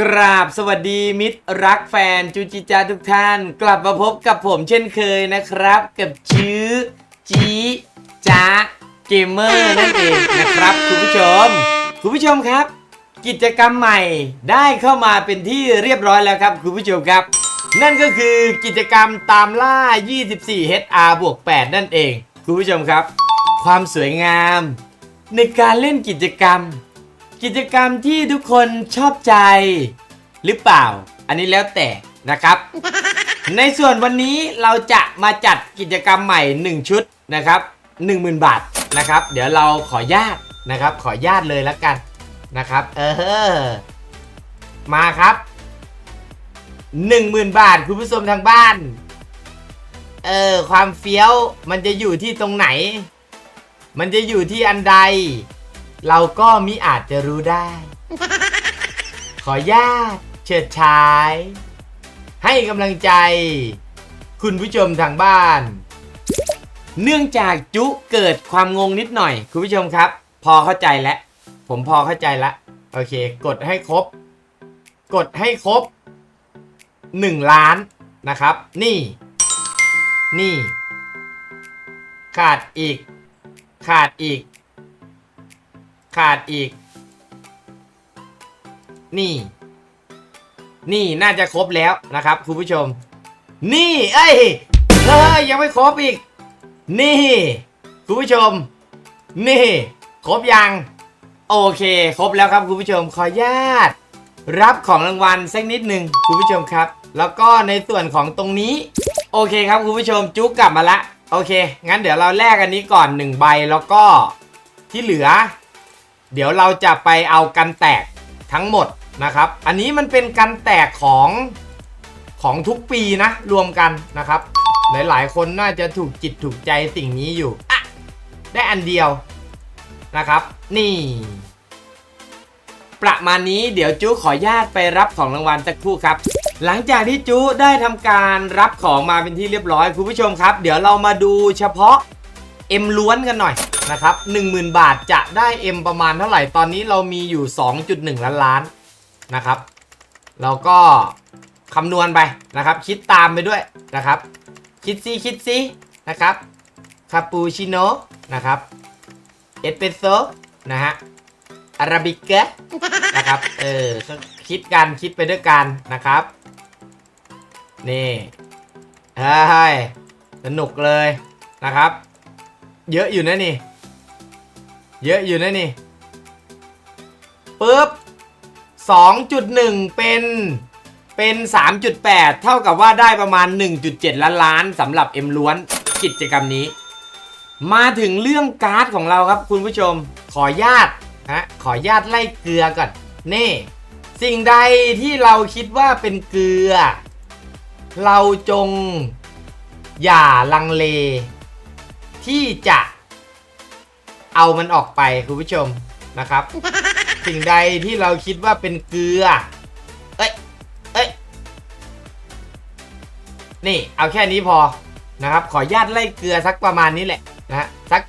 กราบสวัสดีมิตรรักแฟนจูจิจาทุกท่าน กลับมาพบกับผมเช่นเคยนะครับ กับชื่อจีจ้าเกมเมอร์นั่นเองนะครับ คุณผู้ชม คุณผู้ชมครับ กิจกรรมใหม่ได้เข้ามาเป็นที่เรียบร้อยแล้วครับ คุณผู้ชมครับ นั่นก็คือกิจกรรมตามล่า 24 HR บวก 8 นั่นเอง คุณผู้ชมครับ ความสวยงาม ในการเล่นกิจกรรม กิจกรรมที่ทุกคนชอบใจ หรือเปล่า อันนี้แล้วแต่นะครับ ในส่วนวันนี้เราจะมาจัดกิจกรรมใหม่ 1 ชุดนะครับ10,000 บาทนะครับ เดี๋ยวเราขอญาตนะครับ ขอญาตเลยแล้วกันนะครับ เออ มาครับ 10,000 บาทคุณผู้ชมทางบ้าน เออ ความเฟี้ยวมันจะอยู่ที่ตรงไหน มันจะอยู่ที่อันใด เราก็มิอาจจะรู้ได้ ขอญาตเฉิดฉาย ให้กำลังใจ คุณผู้ชมทางบ้าน เนื่องจากจุเกิดความงงนิดหน่อย คุณผู้ชมครับ พอเข้าใจแล้ว ผมพอเข้าใจแล้วโอเค กดให้ครบ กดให้ครบ 1 ล้านนะครับ นี่ นี่ ขาดอีก ขาดอีก ขาดอีก นี่ นี่น่าจะครบแล้วนะครับคุณผู้ชม นี่ เอ้ยเฮ้ยยังไม่ครบอีก นี่ คุณผู้ชม นี่ ครบยัง โอเค ครบแล้วครับคุณผู้ชมขออนุญาต รับของรางวัลสักนิดหนึ่งคุณผู้ชมครับ แล้วก็ในส่วนของตรงนี้ โอเคครับคุณผู้ชมจุ๊กกลับมาละโอเค งั้นเดี๋ยวเราแลกอันนี้ก่อนหนึ่งใบแล้วก็ที่เหลือ เดี๋ยวเราจะไปเอากันแตกทั้งหมดนะครับ อันนี้มันเป็นกันแตกของของทุกปีนะ รวมกันนะครับ หลายๆ คนน่าจะถูกจิตถูกใจสิ่งนี้อยู่อะได้อันเดียวนะครับ นี่ ประมาณนี้เดี๋ยวจูขอญาตไปรับของรางวัลสักครู่ครับ หลังจากที่จูได้ทำการรับของมาเป็นที่เรียบร้อยคุณผู้ชมครับ เดี๋ยวเรามาดูเฉพาะ M ล้วนกันหน่อย นะครับ10,000 บาทจะได้ M ประมาณเท่าไหร่ ตอนนี้เรามีอยู่ 2.1 ล้านล้านนะครับเราก็คำนวณไปนะครับ คิดตามไปด้วยนะครับ คิดซิคิดซินะครับคาปูชิโน่นะครับเอสเปรสโซ่นะฮะอาราบิก้นะครับเออคิดกันคิดไปด้วยกันนะครับ นี่เฮ้ยสนุกเลยนะครับ เยอะอยู่นะนี่ เยอะอยู่นะนี่ปุ๊บ2.1 เป็นเป็น 3.8 เท่ากับว่าได้ประมาณ 1.7 ล้านล้านสำหรับ M ล้วนกิจกรรมนี้ มาถึงเรื่องการ์ดของเราครับคุณผู้ชม ขอญาตฮะขอญาตไล่เกลือก่อนนี่สิ่งใดที่เราคิดว่าเป็นเกลือ เราจงอย่าลังเล ที่จะ เอามันออกไปคุณผู้ชมนะครับ สิ่งใดที่เราคิดว่าเป็นเกลือ เอ้ย เอ้ย นี่เอาแค่นี้พอนะครับ ขอญาตไล่เกลือสักประมาณนี้แหละนะฮะสัก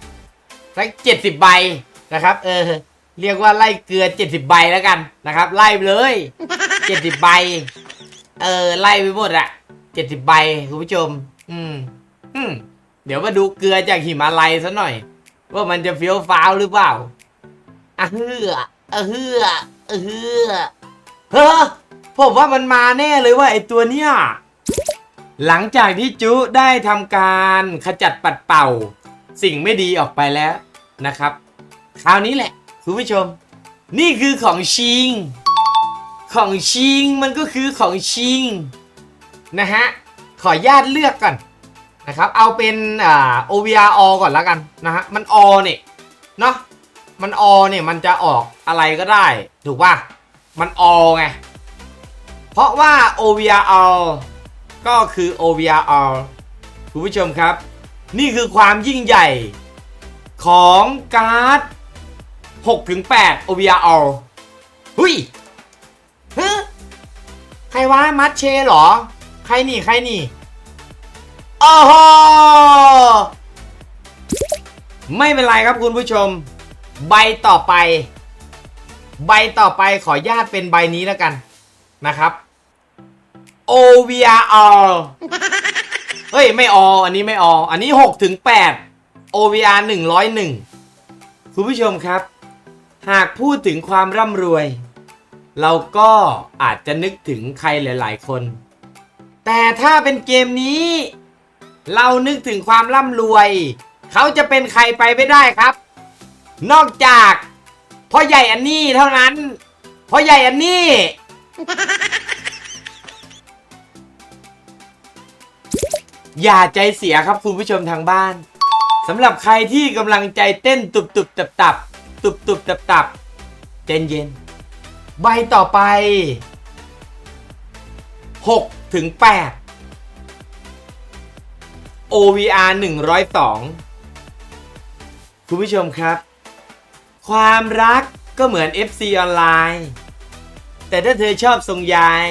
สักเจ็ดสิบใบนะครับ เออ เรียกว่าไล่เกลือเจ็ดสิบใบแล้วกันนะครับ ไล่เลยเจ็ดสิบใบ เออ ไล่ไปหมดอะเจ็ดสิบใบคุณผู้ชม อืม อืม เดี๋ยวมาดูเกลือจากหิมาลัยซะหน่อย ว่ามันจะเฟี้ยวฟ้าวหรือเปล่าอะเฮืออะเฮืออะเฮือเฮ้อผมว่ามันมาแน่เลยว่าไอตัวเนี้ยหลังจากที่จุได้ทำการขจัดปัดเป่า สิ่งไม่ดีออกไปแล้วนะครับ คราวนี้แหละคุณผู้ชม นี่คือของชิง ของชิงมันก็คือของชิงนะฮะขออนุญาตเลือกก่อน นะครับ เอาเป็นอ่า OVR อก่อนแล้วกันนะฮะ มันอเนี่ยเนาะ มันอเนี่ยมันจะออกอะไรก็ได้ ถูกป่ะ มันอไง เพราะว่า OVR ก็คือ OVR คุณผู้ชมครับ นี่คือความยิ่งใหญ่ของการ์ด6-8 OVR หุยฮะใครวะมัดเชเหรอ ใครนี่ ใครนี่ โอ้โหไม่เป็นไรครับคุณผู้ชม ใบต่อไป ใบต่อไปขอญาตเป็นใบนี้แล้วกันนะครับ OVR เฮ้ย ไม่ออันนี้ไม่ออันนี้6ถึง8 OVR 101 คุณผู้ชมครับ หากพูดถึงความร่ำรวย เราก็อาจจะนึกถึงใครหลาย ๆ คน แต่ถ้าเป็นเกมนี้ เรานึกถึงความร่ำรวย เขาจะเป็นใครไปไม่ได้ครับ นอกจากพ่อใหญ่อันนี้เท่านั้นพ่อใหญ่อันนี้ อย่าใจเสียครับคุณผู้ชมทางบ้านสำหรับใครที่กำลังใจเต้นตุบตุบตับตับตุบตุบตับตับเจนเย็น ใบต่อไป6ถึง8 OVR 102 คุณผู้ชมครับ ความรักก็เหมือน FC ออนไลน์ แต่ถ้าเธอชอบทรงยาย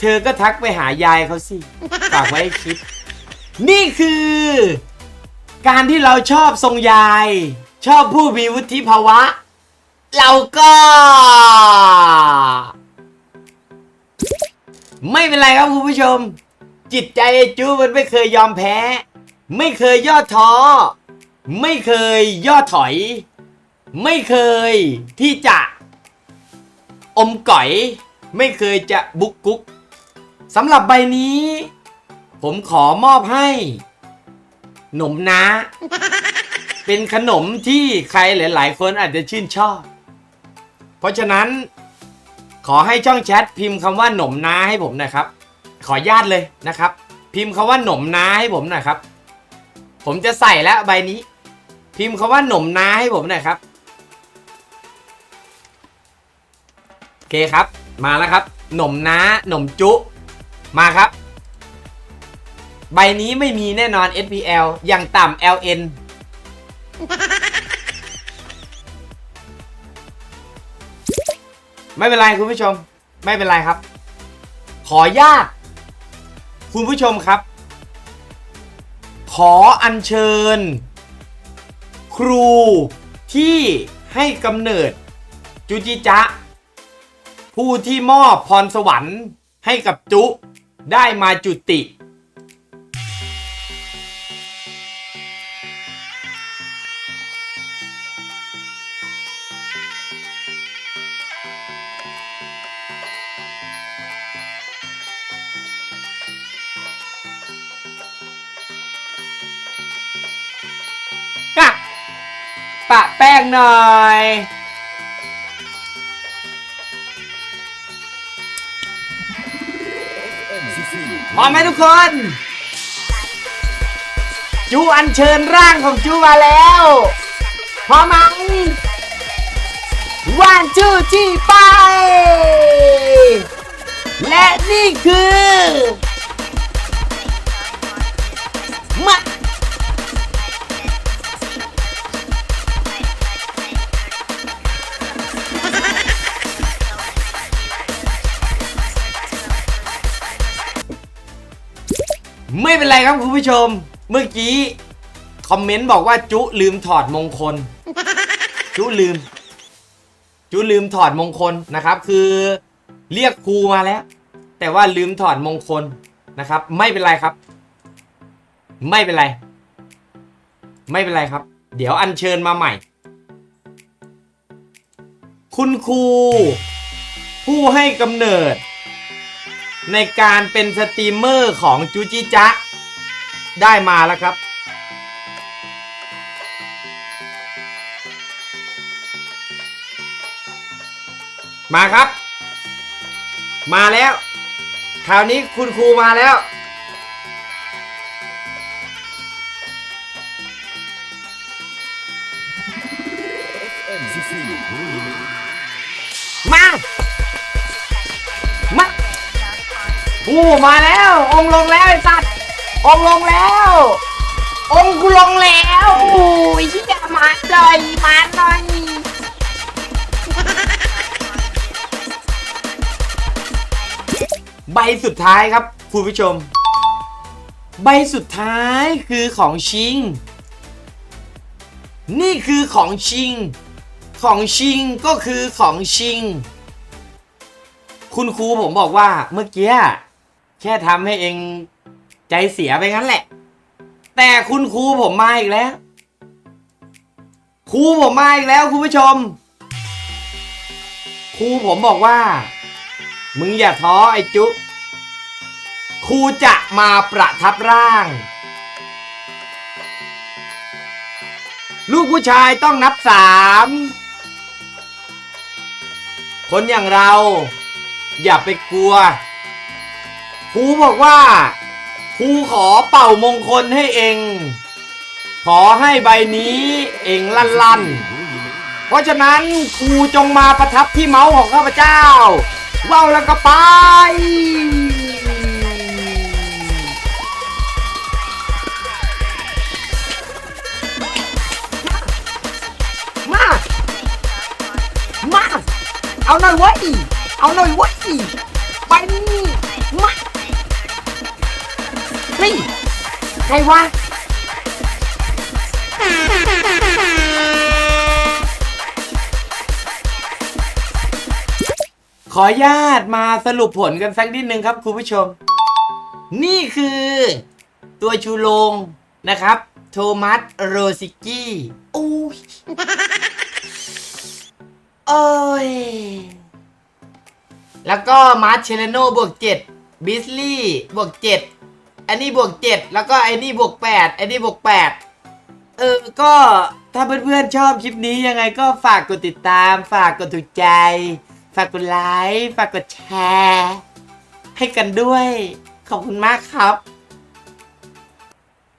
เธอก็ทักไปหายายเขาสิฝากไว้คิด นี่คือ การที่เราชอบทรงยาย ชอบผู้มีวุฒิภาวะ เราก็ ไม่เป็นไรครับคุณผู้ชม จิตใจไอ้จูมันไม่เคยยอมแพ้ ไม่เคยย่อท้อ ไม่เคยย่อถอย ไม่เคยที่จะ อมก๋อย ไม่เคยจะบุกกุ๊กสำหรับใบนี้ ผมขอมอบให้หนมนะ เป็นขนมที่ใครหลาย ๆ คนอาจจะชื่นชอบ เพราะฉะนั้น ขอให้ช่องแชทพิมพ์คำว่าหนมนาให้ผมน่อยครับ ขออนุญาตเลยนะครับ พิมพ์คำว่าหนมนาให้ผมหน่อยครับ ผมจะใส่แล้วใบนี้ พิมพ์คำว่าหนมนาให้ผมหน่อยครับโอเคครับ มาแล้วครับ หนมนาหนมจุ มาครับ ใบนี้ไม่มีแน่นอน SPL อย่างต่ำ LN ไม่เป็นไรคุณผู้ชม ไม่เป็นไรครับ ขอญาต คุณผู้ชมครับ ขออัญเชิญ ครูที่ให้กำเนิดจุจิจะ ผู้ที่มอบพรสวรรค์ให้กับจุได้มาจุติ ปะแป้งหน่อย พร้อมไหมทุกคน จูอัญเชิญร่างของจูมาแล้ว พร้อมไหมวันจูที่ไป และนี่คือมา ไม่เป็นไรครับคุณผู้ชม เมื่อกี้คอมเมนต์บอกว่าจุลืมถอดมงคล จุลืม จุลืมถอดมงคลนะครับ คือเรียกครูมาแล้ว แต่ว่าลืมถอดมงคลนะครับ ไม่เป็นไรครับ ไม่เป็นไร ไม่เป็นไรครับ เดี๋ยวอัญเชิญมาใหม่ คุณครูผู้ให้กำเนิด ในการเป็นสตรีมเมอร์ของจูจิจะได้มาแล้วครับ มาครับ มาแล้ว คราวนี้คุณครูมาแล้ว โอ้มาแล้ว องลงแล้วไอ้สัตว์องลงแล้ว องกูลงแล้วโอ้ยที่จะมาหน่อยมาหน่อยใบสุดท้ายครับคุณผู้ชม ใบสุดท้ายคือของชิง นี่คือของชิง ของชิงก็คือของชิง คุณครูผมบอกว่าเมื่อกี้ แค่ทำให้เองใจเสียไปงั้นแหละ แต่คุณครูผมมาอีกแล้ว ครูผมมาอีกแล้วคุณผู้ชม ครูผมบอกว่า มึงอย่าท้อไอ้จุครูจะมาประทับร่าง ลูกผู้ชายต้องนับสามคนอย่างเรา อย่าไปกลัว ครูบอกว่าครูขอเป่ามงคลให้เอง ขอให้ใบนี้เองลั่นลั่นเพราะฉะนั้นครูจงมาประทับที่เมาส์ของข้าพเจ้าว้าวแล้วก็ไป มา มา เอาหน่อยเว้ยเอาหน่อยเว้ยไป ฮ้ยใครวะขออนุญาตมาสรุปผลกันสักนิดนึงครับคุณผู้ชม นี่คือตัวชูโรงนะครับ โทมัสโรซิกี้โอ้ยโอ้ย แล้วก็มาร์ชเชลโนบวกเจ็ดบิสลี่บวกเจ็ด อันนี้บวกเจ็ดแล้วก็ไอ้นี่บวกแปดไอ้นี่บวกแปดเออก็ถ้าเพื่อนๆชอบคลิปนี้ยังไงก็ฝากกดติดตาม ฝากกดถูกใจ ฝากกดไลค์ฝากกดแชร์ ให้กันด้วย ขอบคุณมากครับ